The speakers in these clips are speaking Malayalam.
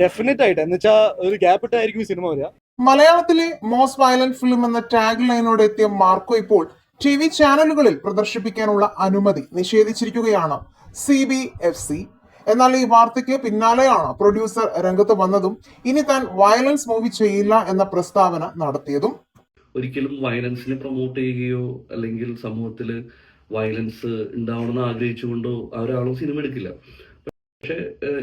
ഡെഫിനറ്റ് ആയിട്ട്. എന്ന് വെച്ചാൽ ഒരു ഗ്യാപ്പ് ഇട്ടായിരിക്കും ഈ സിനിമ വരിക. മലയാളത്തിലെ മോസ്റ്റ് വയലന്റ് ഫിലിം എന്ന ടാഗ് ലൈനോടെ എത്തിയ മാർക്കോ ഇപ്പോൾ ടി വി ചാനലുകളിൽ പ്രദർശിപ്പിക്കാനുള്ള അനുമതി നിഷേധിച്ചിരിക്കുകയാണ്. സി ബി എഫ് സി എന്നാൽ ഈ വാർത്തയ്ക്ക് പിന്നാലെയാണ് പ്രൊഡ്യൂസർ രംഗത്ത് വന്നതും ഇനി താൻ വയലൻസ് മൂവി ചെയ്യില്ല എന്ന പ്രസ്താവന നടത്തിയതും. ഒരിക്കലും വയലൻസിനെ പ്രൊമോട്ട് ചെയ്യുകയോ അല്ലെങ്കിൽ സമൂഹത്തിൽ വയലൻസ് ഉണ്ടാവണമെന്ന് ആഗ്രഹിച്ചുകൊണ്ടോ ആ ഒരാളും സിനിമ എടുക്കില്ല. പക്ഷെ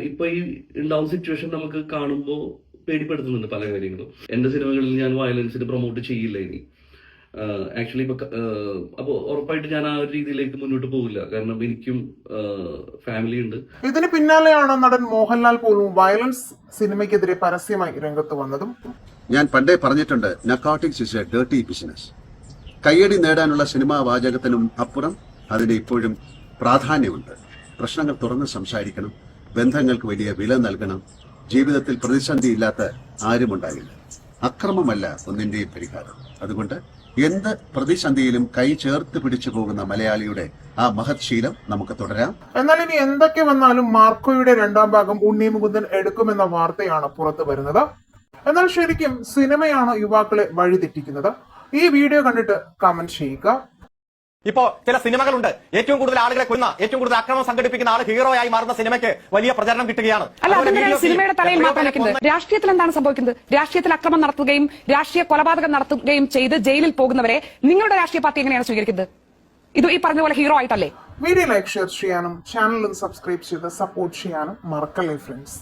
ഇപ്പൊ ഈ ഉണ്ടാവുന്ന സിറ്റുവേഷൻ നമുക്ക് കാണുമ്പോൾ പേടിപ്പെടുത്തുന്നുണ്ട് പല കാര്യങ്ങളും. എന്റെ സിനിമകളിൽ ഞാൻ വയലൻസിന് പ്രൊമോട്ട് ചെയ്യില്ല ഇനി. ആക്ച്വലി ഇപ്പൊ അപ്പോൾ ഉറപ്പായിട്ട് ഞാൻ ആ ഒരു രീതിയിലേക്ക് മുന്നോട്ട് പോകില്ല. കാരണം എനിക്കും ഫാമിലി ഉണ്ട്. ഇതിന് പിന്നാലെയാണ് നടൻ മോഹൻലാൽ പോലും വയലൻസ് സിനിമയ്ക്കെതിരെ പരസ്യമായി രംഗത്ത് വന്നതും. ഞാൻ പണ്ടേ പറഞ്ഞിട്ടുണ്ട് narcotics is a dirty business കയ്യടി നേടാനുള്ള സിനിമാ വാചകത്തിനും അപ്പുറം അതിന് ഇപ്പോഴും പ്രാധാന്യമുണ്ട്. പ്രശ്നങ്ങൾ തുറന്ന് സംസാരിക്കണം. ബന്ധങ്ങൾക്ക് വലിയ വില നൽകണം. ജീവിതത്തിൽ പ്രതിസന്ധി ഇല്ലാത്ത ആരുമുണ്ടാകില്ല. അക്രമമല്ല ഒന്നിന്റെയും പരിഹാരം. അതുകൊണ്ട് എന്ത് പ്രതിസന്ധിയിലും കൈ ചേർത്ത് പിടിച്ചു പോകുന്ന മലയാളിയുടെ ആ മഹത് ശീലം നമുക്ക് തുടരാം. എന്നാൽ ഇനി എന്തൊക്കെ വന്നാലും മാർക്കോയുടെ രണ്ടാം ഭാഗം ഉണ്ണി മുകുന്ദൻ എടുക്കുമെന്ന വാർത്തയാണ് പുറത്തു വരുന്നത്. എന്നാൽ ശരിക്കും സിനിമയാണ് യുവാക്കളെ വഴിതെറ്റിക്കുന്നത്. ഈ വീഡിയോ കണ്ടിട്ട് കമന്റ് ചെയ്യുക. ഇപ്പോ ചില സിനിമകളുണ്ട്. ഏറ്റവും കൂടുതൽ ആളുകളെ കൊന്ന ഏറ്റവും കൂടുതൽ അക്രമം സംഘടിപ്പിക്കുന്ന ആൾ ഹീറോ ആയി മാറുന്ന സിനിമയ്ക്ക് വലിയ പ്രചരണം കിട്ടുകയാണ്. സിനിമയുടെ തലയിൽ മാത്രം രാഷ്ട്രീയത്തിൽ എന്താണ് സംഭവിക്കുന്നത്? രാഷ്ട്രീയത്തിൽ അക്രമം നടത്തുകയും രാഷ്ട്രീയ കൊലപാതകം നടത്തുകയും ചെയ്ത് ജയിലിൽ പോകുന്നവരെ നിങ്ങളുടെ രാഷ്ട്രീയ പാർട്ടി എങ്ങനെയാണ് സ്വീകരിക്കുന്നത്? ഇത് ഈ പറഞ്ഞ പോലെ ഹീറോ ആയിട്ടല്ലേ? വീഡിയോ ലൈക്ക് ഷെയർ ചെയ്യാനും ചാനലും സബ്സ്ക്രൈബ് ചെയ്ത് സപ്പോർട്ട് ചെയ്യാനും മറക്കല്ലേ ഫ്രണ്ട്സ്